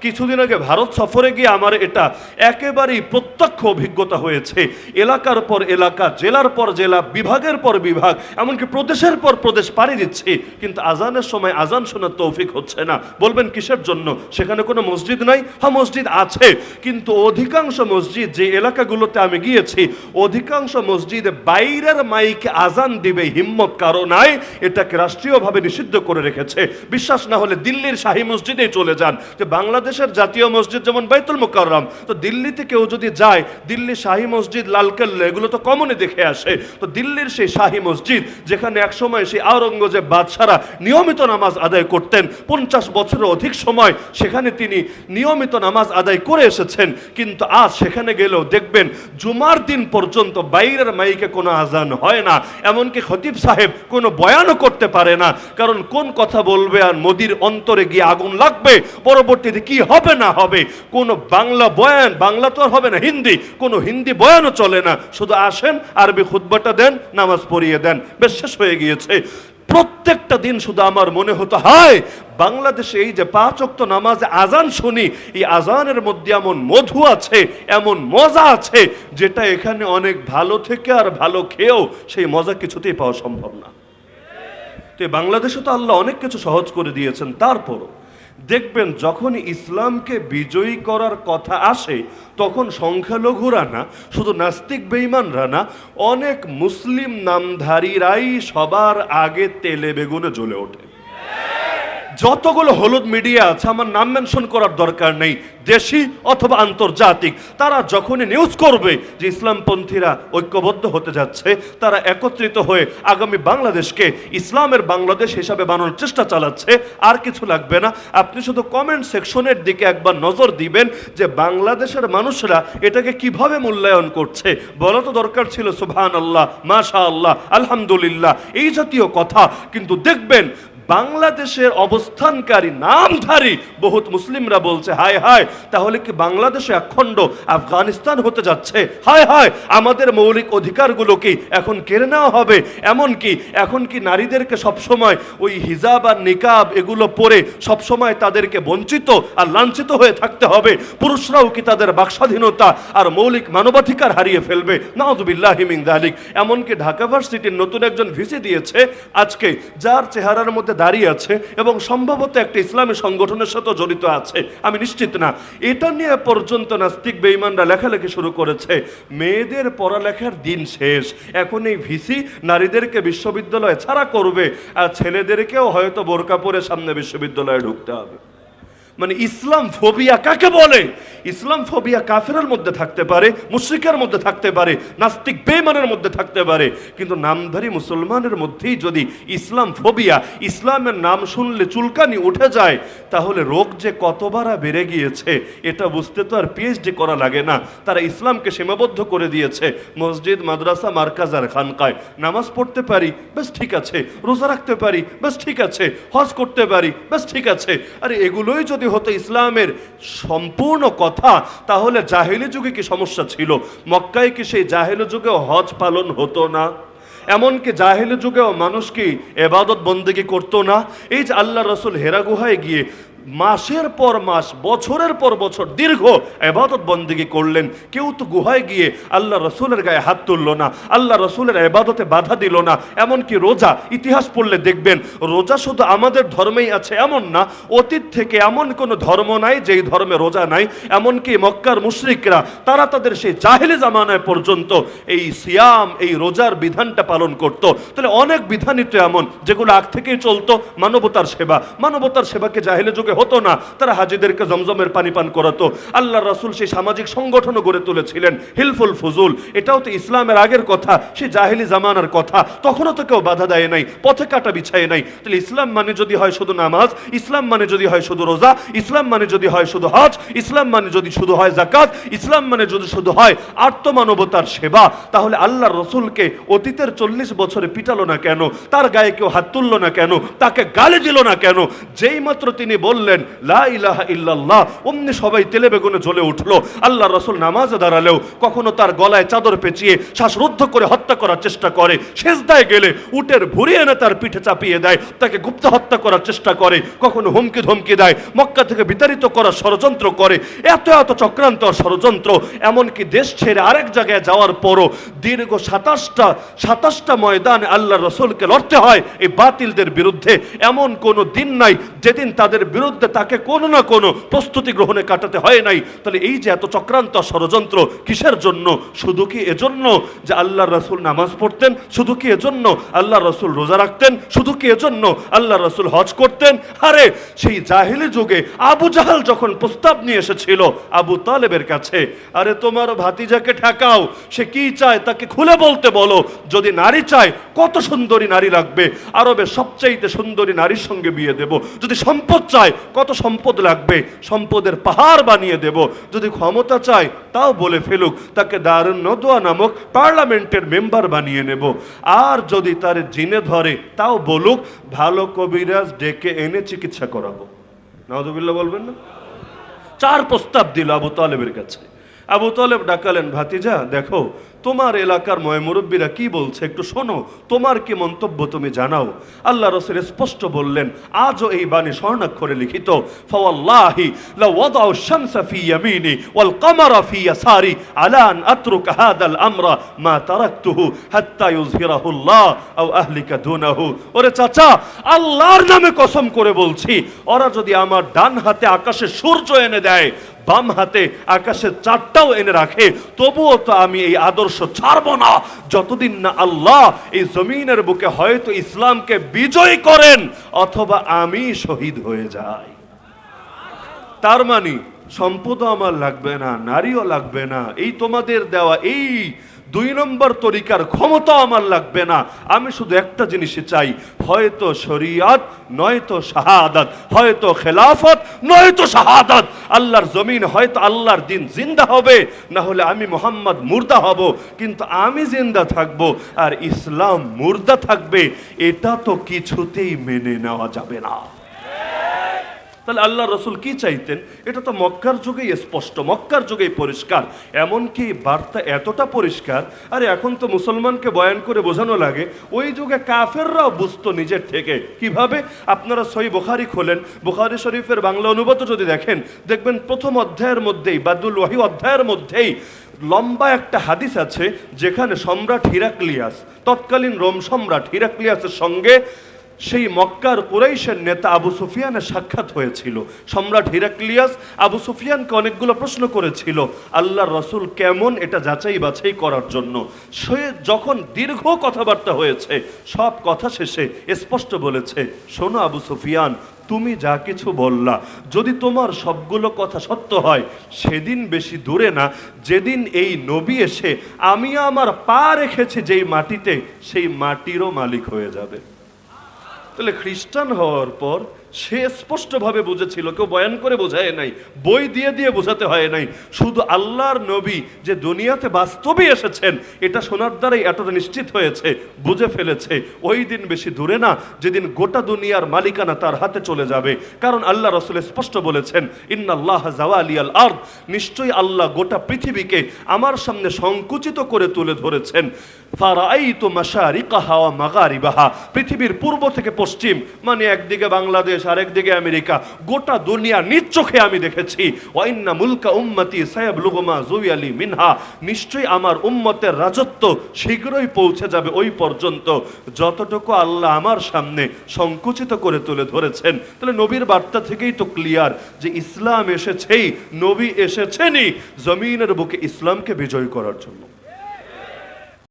কিছুদিন আগে ভারত সফরে গিয়ে আমার এটা একেবারেই প্রত্যক্ষ অভিজ্ঞতা হয়েছে। এলাকার পর এলাকা, জেলার পর জেলা, বিভাগের পর বিভাগ, এমনকি প্রদেশের পর প্রদেশ পাড়ি দিচ্ছে। কিন্তু আজানের সময় আজান শোনার তৌফিক হচ্ছে না। বলবেন কিসের জন্য? সেখানে কোনো মসজিদ নাই? হ্যাঁ মসজিদ আছে। কিন্তু অধিকাংশ মসজিদ যে এলাকাগুলোতে আমি গিয়েছি, অধিকাংশ মসজিদে বাইরের মাইকে আজান দিবে হিম্মত কারও নাই। এটাকে রাষ্ট্রীয়ভাবে নিষিদ্ধ করে রেখেছে। বিশ্বাস না হলে দিল্লির শাহী মসজিদে চলে যান। যে বাংলাদেশের জাতীয় মসজিদ যেমন বাইতুল মুকাররম, তো দিল্লিতে কেউ যদি যায়, দিল্লি শাহী মসজিদ লালকেল্লা এগুলো তো কমনই দেখে আসে। তো দিল্লির সেই শাহী মসজিদ, যেখানে একসময় সেই আওরঙ্গজেব বাদশারা নিয়মিত নামাজ আদায় করতেন, পঞ্চাশ বছরের অধিক সময় সেখানে তিনি নিয়মিত নামাজ আদায় করে এসেছেন। কিন্তু আজ সেখানে গেলেও দেখবেন, জুমার দিন পর্যন্ত বাইরের মাইকে কোনো আজান হয় না। এমনকি খতিব সাহেব কোনো বয়ানও করতে পারে না। কারণ কোন কথা বলবে আর মোদির অন্তরে গিয়ে আগুন লাগবে? পরবর্তীতে কি হবে না হবে। কোনো বাংলা বয়ান, বাংলা তো আর হবে না, হিন্দি। কোনো হিন্দি বয়ানও চলে না। শুধু আসেন, আরবি খুতবাটা দেন, নামাজ পড়িয়ে দেন। বেশ, শেষ হয়ে গিয়েছে। প্রত্যেকটা দিন শুধু আমার মনে হতো, হায়, বাংলাদেশে এই যে পাঁচ অক্ত নামাজে আজান শুনি, এই আজানের মধ্যে এমন মধু আছে, এমন মজা আছে, যেটা এখানে অনেক ভালো থেকে আর ভালো খেয়েও সেই মজা কিছুতেই পাওয়া সম্ভব না। তো বাংলাদেশে তো আল্লাহ অনেক কিছু সহজ করে দিয়েছেন, তারপরও দেখবেন যখন ইসলামকে বিজয়ী করার কথা আসে, তখন সংখ্যালঘুরা না, শুধু নাস্তিক বেইমানরা না, অনেক মুসলিম নামধারীরাই সবার আগে তেলে বেগুনে জ্বলে ওঠে। যতগুলো হলুদ মিডিয়া আছে, আমার নাম মেনশন করার দরকার নেই, দেশি অথবা আন্তর্জাতিক। তারা যখনই নিউজ করবে যে ইসলামপন্থীরা ঐক্যবদ্ধ হতে যাচ্ছে, তারা একত্রিত হয়ে আগামী বাংলাদেশকে ইসলামের বাংলাদেশ হিসাবে বানানোর চেষ্টা চালাচ্ছে, আর কিছু লাগবে না। আপনি শুধু কমেন্ট সেকশনের দিকে একবার নজর দিবেন যে বাংলাদেশের মানুষরা এটাকে কীভাবে মূল্যায়ন করছে। বলা তো দরকার ছিল সুবহান আল্লাহ মাশা আল্লাহ আলহামদুলিল্লাহ, এই জাতীয় কথা। কিন্তু দেখবেন বাংলাদেশের অবস্থানকারী নামধারী বহুত মুসলিমরা বলছে, হায় হায়, তাহলে কি বাংলাদেশে একখণ্ড আফগানিস্তান হতে যাচ্ছে? হায় হায়, আমাদের মৌলিক অধিকারগুলো কি এখন কেড়ে নেওয়া হবে? এমন কি, এখন কি নারীদেরকে সবসময় ওই হিজাব আর নিকাব এগুলো পরে সবসময় তাদেরকে বঞ্চিত আর লাঞ্ছিত হয়ে থাকতে হবে? পুরুষরাও কি তাদের বাকস্বাধীনতা আর মৌলিক মানবাধিকার হারিয়ে ফেলবে? নাউজুবিল্লাহ হিমিং দালিক এমনকি ঢাকা ভার্সিটির নতুন একজন ভিসি দিয়েছে, আজকে যার চেহারার মধ্যে দাঁড়িয়ে আছে এবং সম্ভবত একটা ইসলামী সংগঠনের সাথে জড়িত আছে। আমি নিশ্চিত না। এটা নিয়ে পর্যন্ত নাস্তিক বেঈমানরা লেখালেখি শুরু করেছে। মেয়েদের পড়ালেখার দিন শেষ। এখন এই ভিসি নারীদেরকে বিশ্ববিদ্যালয়ে ছাড়া করবে। আর ছেলেদেরকেও হয়তো বোরকা পরে সামনে বিশ্ববিদ্যালয়ে ঢুকতে হবে। মানে ইসলাম ফোবিয়া কাকে বলে? ইসলাম ফোবিয়া কাফেরের মধ্যে থাকতে পারে, মুশ্রিকের মধ্যে থাকতে পারে, নাস্তিক বেমানের মধ্যে থাকতে পারে। কিন্তু নামধারী মুসলমানের মধ্যেই যদি ইসলাম ফোবিয়া, ইসলামের নাম শুনলে চুলকানি উঠে যায়, তাহলে রোগ যে কতবার বেড়ে গিয়েছে, এটা বুঝতে তো আর পিএইচডি করা লাগে না। তারা ইসলামকে সীমাবদ্ধ করে দিয়েছে, মসজিদ, মাদ্রাসা, মার্কাজ আর খানকায়। নামাজ পড়তে পারি, বেশ ঠিক আছে। রোজা রাখতে পারি, বেশ ঠিক আছে। হজ করতে পারি, বেশ ঠিক আছে। আরে এগুলোই যদি হতো ইসলামের সম্পূর্ণ কথা, তাহলে জাহেলি যুগে কি সমস্যা ছিল? মক্কায় কি সেই জাহেলি যুগে হজ পালন হতো না? এমনকি জাহেলি যুগেও মানুষ কি এবাদত বন্দেগি করতো না? এই যে আল্লাহ রসুল হেরা গুহায় গিয়ে মাসের পর মাস, বছরের পর বছর দীর্ঘ এবাদত বন্দিগি করলেন। কেউ তো গুহায় গিয়ে আল্লাহ রসুলের গায়ে হাত তুললো না, আল্লাহ রসুলের এবাদতে বাধা দিল না, এমনকি রোজা, ইতিহাস পড়লে দেখবেন, রোজা শুধু আমাদের ধর্মেই আছে এমন না, অতীত থেকে এমন কোনো ধর্ম নাই যেই ধর্মে রোজা নাই, এমনকি মক্কার মুশরিকরা, তারা তাদের সেই জাহেলি জামানায় পর্যন্ত এই সিয়াম, এই রোজার বিধানটা পালন করত। তাহলে অনেক বিধানই তো এমন, যেগুলো আগ থেকেই চলতো মানবতার সেবা। মানবতার সেবাকে জাহেলি যুগে হতো না। তারা হাজিদেরকে জমজমের পানি পান করাতো। আল্লাহ রাসূল সেই সামাজিক সংগঠনও গড়ে তুলেছিলেন, হিলফুল ফুজুল। এটাও তো ইসলামের আগের কথা, সে জাহেলি জামানার কথা। তখনও তো কেউ বাধা দেয় নাই, পথে কাটা বিছায় নাই। তাহলে ইসলাম মানে যদি হয় শুধু নামাজ, ইসলাম মানে যদি হয় শুধু রোজা, ইসলাম মানে যদি হয় শুধু হজ, ইসলাম মানে যদি শুধু হয় জাকাত ইসলাম মানে যদি শুধু হয় আত্মমানবতার সেবা, তাহলে আল্লাহ রসুলকে অতীতের চল্লিশ বছরে পিটালো না কেন? তার গায়ে কেউ হাত তুললো না কেন? তাকে গালি দিল না কেন? যেই মাত্র তিনি বললেন বললেন, লা ইল্লাল্লাহ। অমনি সবাই তেলে বেগুনে জ্বলে উঠল। আল্লাহ রসুল নামাজে দাঁড়ালেও কখনো তার গলায় চাদর পেঁচিয়ে শ্বাসরুদ্ধ করে হত্যা করার চেষ্টা করে। শেষদায় গেলে উটের ভুরি এনে তার পিঠে চাপিয়ে দেয়, তাকে গুপ্ত হত্যা করার চেষ্টা করে, কখনো হুমকি ধমকি দেয়, মক্কা থেকে বিতাড়িত করার ষড়যন্ত্র করে। এত এত চক্রান্ত ষড়যন্ত্র, এমনকি দেশ ছেড়ে আরেক জায়গায় যাওয়ার পরও দীর্ঘ সাতাশটা সাতাশটা ময়দান আল্লাহ রসুলকে লড়তে হয়। এই বাতিলদের বিরুদ্ধে এমন কোনো দিন নাই যেদিন তাদের বিরুদ্ধে তাকে কোনো না কোনো প্রস্তুতি গ্রহণে কাটাতে হয় নাই। তাহলে এই যে এত চক্রান্ত ষড়যন্ত্র, কিসের জন্য? শুধু কি এজন্য যে আল্লাহ রসুল নামাজ পড়তেন? শুধু কি এজন্য আল্লাহ রসুল রোজা রাখতেন? শুধু কি এজন্য আল্লাহ রসুল হজ করতেন? আরে, সেই জাহিলি যুগে আবু জাহাল যখন প্রস্তাব নিয়ে এসেছিল আবু তালেবের কাছে, আরে, তোমার ভাতিজাকে ঠেকাও। সে কি চায় তাকে খুলে বলতে বলো। যদি নারী চায়, কত সুন্দরী নারী লাগবে আরবে সবচাইতে সুন্দরী নারীর সঙ্গে বিয়ে দেব। যদি সম্পদ চায় কত সম্পদ লাগবে? সম্পদের পাহাড় বানিয়ে দেব। যদি ক্ষমতা চায়, তাও বলে ফেলুক, তাকে দারুণ নদোয়া নামক পার্লামেন্টের মেম্বার বানিয়ে নেব। আর যদি তার জিনে ধরে, তাও বলুক, ভালো কবিরাজ ডেকে এনে চিকিৎসা করাবো। নাওজুবিল্লাহ বলবেন না? চার প্রস্তাব দিল আবু তালেবের কাছে। আবু তালেব ডাকালেন, ভাতিজা, দেখো তোমার এলাকার ময়মুরব্বীরা কি বলছে একটু শোনো, তোমার কি মন্তব্য তুমি জানাও। আল্লাহ রসুল স্পষ্ট বললেন, আজও এই বাণী স্বর্ণাক্ষরে লিখিত, ফাওয়াল্লাহি ওরে চাচা, আল্লাহর নামে কসম করে বলছি, ওরা যদি আমার ডান হাতে আকাশে সূর্য এনে দেয়, বাম হাতে আকাশের চারটাও এনে রাখে, তবুও তো আমি এই আদর্শ ছাড়ব না। যতদিন না আল্লাহ এই জমিনের বুকে হয়তো ইসলামকে বিজয় করেন, অথবা আমি শহীদ হয়ে যাই। তার মানে সম্পদও আমার লাগবে না, নারীও লাগবে না। এই তোমাদের দেওয়া এই দুই নম্বর তরিকার ক্ষমতা আমার লাগবে না। আমি শুধু একটা জিনিসই চাই, হয়তো শরিয়াত, নয়তো শাহাদাত, হয়তো খেলাফত, নয়তো শাহাদাত। আল্লাহর জমিন হয়তো আল্লাহর দিন জিন্দা হবে না হলে আমি মোহাম্মদ মুর্দা হব, কিন্তু আমি জিন্দা থাকব আর ইসলাম মুর্দা থাকবে, এটা তো কিছুতেই মেনে নেওয়া যাবে না। তাহলে আল্লাহ রসুল কি চাইতেন? এটা তো মক্কার যুগেই স্পষ্ট, মক্কার যুগেই পরিষ্কার। এমনকি বার্তা এতটা পরিষ্কার, আরে এখন তো মুসলমানকে বয়ান করে বোঝানো লাগে, ওই যুগে কাফেররাও বুঝতো নিজের থেকে। কীভাবে? আপনারা সই বুখারি খোলেন, বুখারি শরীফের বাংলা অনুবাদ যদি দেখেন, দেখবেন প্রথম অধ্যায়ের মধ্যেই, বাদুল ওয়াহি অধ্যায়ের মধ্যেই লম্বা একটা হাদিস আছে, যেখানে সম্রাট হিরাক্লিয়াস, তৎকালীন রোম সম্রাট হিরাক্লিয়াসের সঙ্গে সেই মক্কার কুরাইশের নেতা আবু সুফিয়ানের সাক্ষাৎ হয়েছিল। সম্রাট হিরাক্লিয়াস আবু সুফিয়ানকে অনেকগুলো প্রশ্ন করেছিল আল্লাহ রসুল কেমন এটা যাচাই বাছাই করার জন্য? সে যখন দীর্ঘ কথাবার্তা হয়েছে, সব কথা শেষে স্পষ্ট বলেছে, শোনো আবু সুফিয়ান, তুমি যা কিছু বললা, যদি তোমার সবগুলো কথা সত্য হয়, সেদিন বেশি দূরে না, যেদিন এই নবী এসে আমি আমার পা রেখেছি যেই মাটিতে, সেই মাটিরও মালিক হয়ে যাবে। তাহলে খ্রিস্টান হওয়ার পর সে স্পষ্টভাবে বুঝেছিল, কেউ বয়ান করে বোঝায় নাই, বই দিয়ে দিয়ে বোঝাতে হয় নাই, শুধু আল্লাহর নবী যে দুনিয়াতে বাস্তবে এসেছেন, এটা শোনার দ্বারাই এতটা নিশ্চিত হয়েছে, বুঝে ফেলেছে, ওই দিন বেশি দূরে না, যেদিন গোটা দুনিয়ার মালিকানা তার হাতে চলে যাবে, কারণ আল্লাহ রসুল স্পষ্ট বলেছেন, ইন্নাল্লাহ জাওয়ালি আল আর্দ নিশ্চয়ই আল্লাহ গোটা পৃথিবীকে আমার সামনে সংকুচিত করে তুলে ধরেছেন। ফারাইতু মাশারিকাহা ওয়া মাগারিবাহা। পৃথিবীর পূর্ব থেকে পশ্চিম মানে একদিকে বাংলাদেশ, আরেকদিকে আমেরিকা, গোটা দুনিয়া নিজ আমি দেখেছি। ওয়াইন্না মুলকা উম্মতি জুইয়ালি মিনহা। নিশ্চয়ই আমার উম্মতের রাজত্ব শীঘ্রই পৌঁছে যাবে ওই পর্যন্ত। যতটুকু আল্লাহ আমার সামনে সংকুচিত করে তুলে ধরেছেন। তাহলে নবীর বার্তা থেকেই তো ক্লিয়ার যে ইসলাম এসেছেই, নবী এসেছেনই জমিনের বুকে ইসলামকে বিজয় করার জন্য।